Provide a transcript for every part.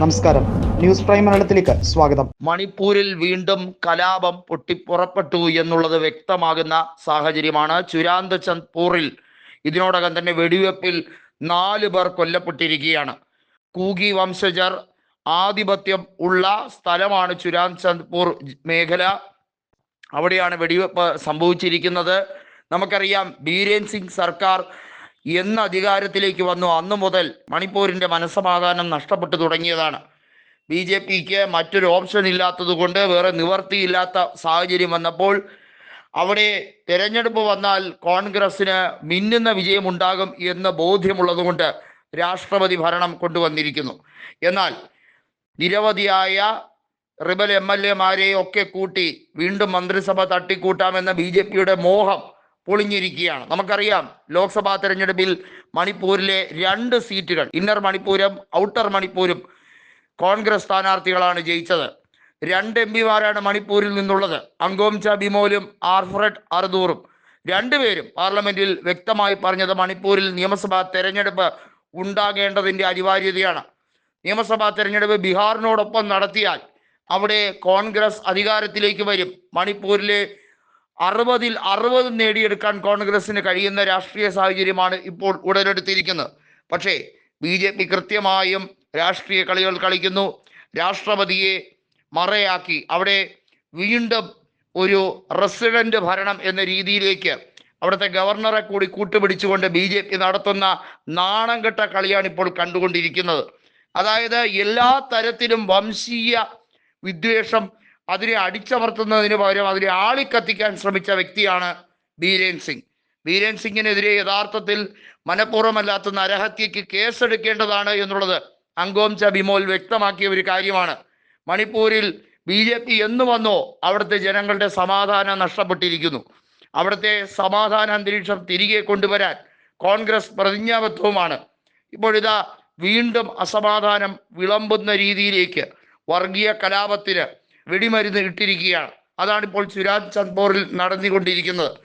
നമസ്കാരം. News prime മലയാളത്തിലേക്ക് സ്വാഗതം. മണിപ്പൂരിൽ വീണ്ടും കലാപം പൊട്ടിപ്പുറപ്പെട്ടു എന്നുള്ളത് വ്യക്തമാകുന്ന സാഹചര്യമാണ് ചുരാന്ത് ചന്ദ്പൂറിൽ ഇതിനോടകം തന്നെ വെടിവെപ്പിൽ നാല് പേർ കൊല്ലപ്പെട്ടിരിക്കുകയാണ്. കൂകി വംശജർ ആധിപത്യം ഉള്ള സ്ഥലമാണ് ചുരാന്ത് ചന്ദ്പൂർ മേഖല. അവിടെയാണ് വെടിവെപ്പ് സംഭവിച്ചിരിക്കുന്നത്. നമുക്കറിയാം ബീരേൻ സിംഗ് സർക്കാർ എന്ന് അധികാരത്തിലേക്ക് വന്നു. അന്നു മുതൽ മണിപ്പൂരിന്റെ മനസ്സമാധാനം നഷ്ടപ്പെട്ടു തുടങ്ങിയതാണ്. ബി ജെ പിക്ക് മറ്റൊരു ഓപ്ഷൻ ഇല്ലാത്തതുകൊണ്ട് വേറെ നിവർത്തിയില്ലാത്ത സാഹചര്യം വന്നപ്പോൾ അവിടെ തിരഞ്ഞെടുപ്പ് വന്നാൽ കോൺഗ്രസ്സിന് മിന്നുന്ന വിജയമുണ്ടാകും എന്ന് ബോധ്യമുള്ളതുകൊണ്ട് രാഷ്ട്രപതി ഭരണം കൊണ്ടുവന്നിരിക്കുന്നു. എന്നാൽ നിരവധിയായ റിബൽ എം എൽ എമാരെ ഒക്കെ കൂട്ടി വീണ്ടും മന്ത്രിസഭ തട്ടിക്കൂട്ടാമെന്ന ബി ജെ പിയുടെ മോഹം പൊളിഞ്ഞിരിക്കുകയാണ്. നമുക്കറിയാം ലോക്സഭാ തെരഞ്ഞെടുപ്പിൽ മണിപ്പൂരിലെ രണ്ട് സീറ്റുകൾ ഇന്നർ മണിപ്പൂരും ഔട്ടർ മണിപ്പൂരും കോൺഗ്രസ് സ്ഥാനാർത്ഥികളാണ് ജയിച്ചത്. രണ്ട് എം പിമാരാണ് മണിപ്പൂരിൽ നിന്നുള്ളത്. അങ്കോംച ബിമോലും ആർഫ്രഡ് അർദൂറും. രണ്ടുപേരും പാർലമെന്റിൽ വ്യക്തമായി പറഞ്ഞത് മണിപ്പൂരിൽ നിയമസഭാ തെരഞ്ഞെടുപ്പ് ഉണ്ടാകേണ്ടതിന്റെ അനിവാര്യതയാണ്. നിയമസഭാ തെരഞ്ഞെടുപ്പ് ബീഹാറിനോടൊപ്പം നടത്തിയാൽ അവിടെ കോൺഗ്രസ് അധികാരത്തിലേക്ക് വരും. മണിപ്പൂരിലെ അറുപതിൽ അറുപത് നേടിയെടുക്കാൻ കോൺഗ്രസിന് കഴിയുന്ന രാഷ്ട്രീയ സാഹചര്യമാണ് ഇപ്പോൾ ഉടലെടുത്തിരിക്കുന്നത്. പക്ഷേ ബി ജെ പി കൃത്യമായും രാഷ്ട്രീയ കളികൾ കളിക്കുന്നു. രാഷ്ട്രപതിയെ മറയാക്കി അവിടെ വീണ്ടും ഒരു റെസിഡന്റ് ഭരണം എന്ന രീതിയിലേക്ക് അവിടുത്തെ ഗവർണറെ കൂടി കൂട്ടുപിടിച്ചുകൊണ്ട് ബി ജെ പി നടത്തുന്ന നാണം കെട്ട കളിയാണ് ഇപ്പോൾ കണ്ടുകൊണ്ടിരിക്കുന്നത്. അതായത് എല്ലാ തരത്തിലും വംശീയ വിദ്വേഷം അതിനെ അടിച്ചമർത്തുന്നതിന് പകരം അതിനെ ആളിക്കത്തിക്കാൻ ശ്രമിച്ച വ്യക്തിയാണ് ബീരേൻ സിംഗ്. ബീരേൻ സിംഗിനെതിരെ യഥാർത്ഥത്തിൽ മനഃപൂർവമല്ലാത്ത നരഹത്യക്ക് കേസെടുക്കേണ്ടതാണ് എന്നുള്ളത് അങ്കോംച ബിമോൽ വ്യക്തമാക്കിയ ഒരു കാര്യമാണ്. മണിപ്പൂരിൽ ബി ജെ പി എന്ന് വന്നോ അവിടുത്തെ ജനങ്ങളുടെ സമാധാനം നഷ്ടപ്പെട്ടിരിക്കുന്നു. അവിടുത്തെ സമാധാന അന്തരീക്ഷം തിരികെ കൊണ്ടുവരാൻ കോൺഗ്രസ് പ്രതിജ്ഞാബദ്ധവുമാണ്. ഇപ്പോഴിതാ വീണ്ടും അസമാധാനം വിളമ്പുന്ന രീതിയിലേക്ക് വർഗീയ കലാപത്തിന് വെടിമരുന്ന് ഇട്ടിരിക്കുകയാണ്. അതാണ് ഇപ്പോൾ ചുരാജ് ചന്ദ്പൂറിൽ നടന്നുകൊണ്ടിരിക്കുന്നത്.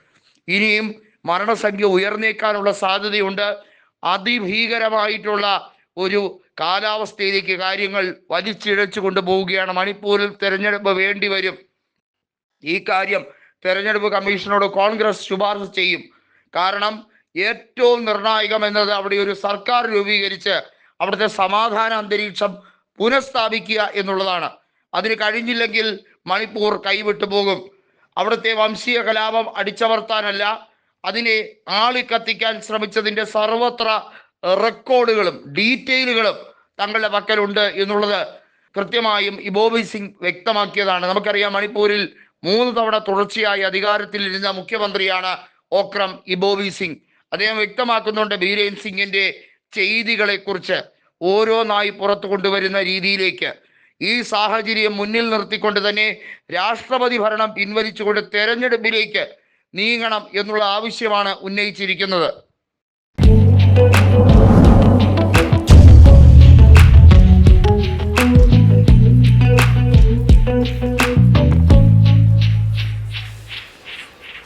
ഇനിയും മരണസംഖ്യ ഉയർന്നേക്കാനുള്ള സാധ്യതയുണ്ട്. അതിഭീകരമായിട്ടുള്ള ഒരു കാലാവസ്ഥയിലേക്ക് കാര്യങ്ങൾ വലിച്ചിഴച്ചു കൊണ്ടുപോവുകയാണ്. മണിപ്പൂരിൽ തെരഞ്ഞെടുപ്പ് വേണ്ടിവരും ഈ കാര്യം തെരഞ്ഞെടുപ്പ് കമ്മീഷനോട് കോൺഗ്രസ് ശുപാർശ ചെയ്യും. കാരണം ഏറ്റവും നിർണായകം എന്നത് അവിടെ ഒരു സർക്കാർ രൂപീകരിച്ച് അവിടുത്തെ സമാധാന അന്തരീക്ഷം പുനഃസ്ഥാപിക്കുക എന്നുള്ളതാണ്. അതിന് കഴിഞ്ഞില്ലെങ്കിൽ മണിപ്പൂർ കൈവിട്ടു പോകും. അവിടുത്തെ വംശീയ കലാപം അടിച്ചമർത്താനല്ല അതിനെ ആളിക്കത്തിക്കാൻ ശ്രമിച്ചതിന്റെ സർവത്ര റെക്കോർഡുകളും ഡീറ്റെയിലുകളും തങ്ങളുടെ പക്കലുണ്ട് എന്നുള്ളത് കൃത്യമായും ഇബോബി സിംഗ് വ്യക്തമാക്കിയതാണ്. നമുക്കറിയാം മണിപ്പൂരിൽ മൂന്ന് തവണ തുടർച്ചയായി അധികാരത്തിലിരുന്ന മുഖ്യമന്ത്രിയാണ് ഓക്രം ഇബോബി സിംഗ്. അദ്ദേഹം വ്യക്തമാക്കുന്നുണ്ട് ബീരേൻ സിംഗിന്റെ ചെയ്തികളെ കുറിച്ച് ഓരോന്നായി പുറത്തു കൊണ്ടുവരുന്ന രീതിയിലേക്ക് ഈ സാഹചര്യം മുന്നിൽ നിർത്തിക്കൊണ്ട് തന്നെ രാഷ്ട്രപതി ഭരണം പിൻവലിച്ചുകൊണ്ട് തെരഞ്ഞെടുപ്പിലേക്ക് നീങ്ങണം എന്നുള്ള ആവശ്യമാണ് ഉന്നയിച്ചിരിക്കുന്നത്.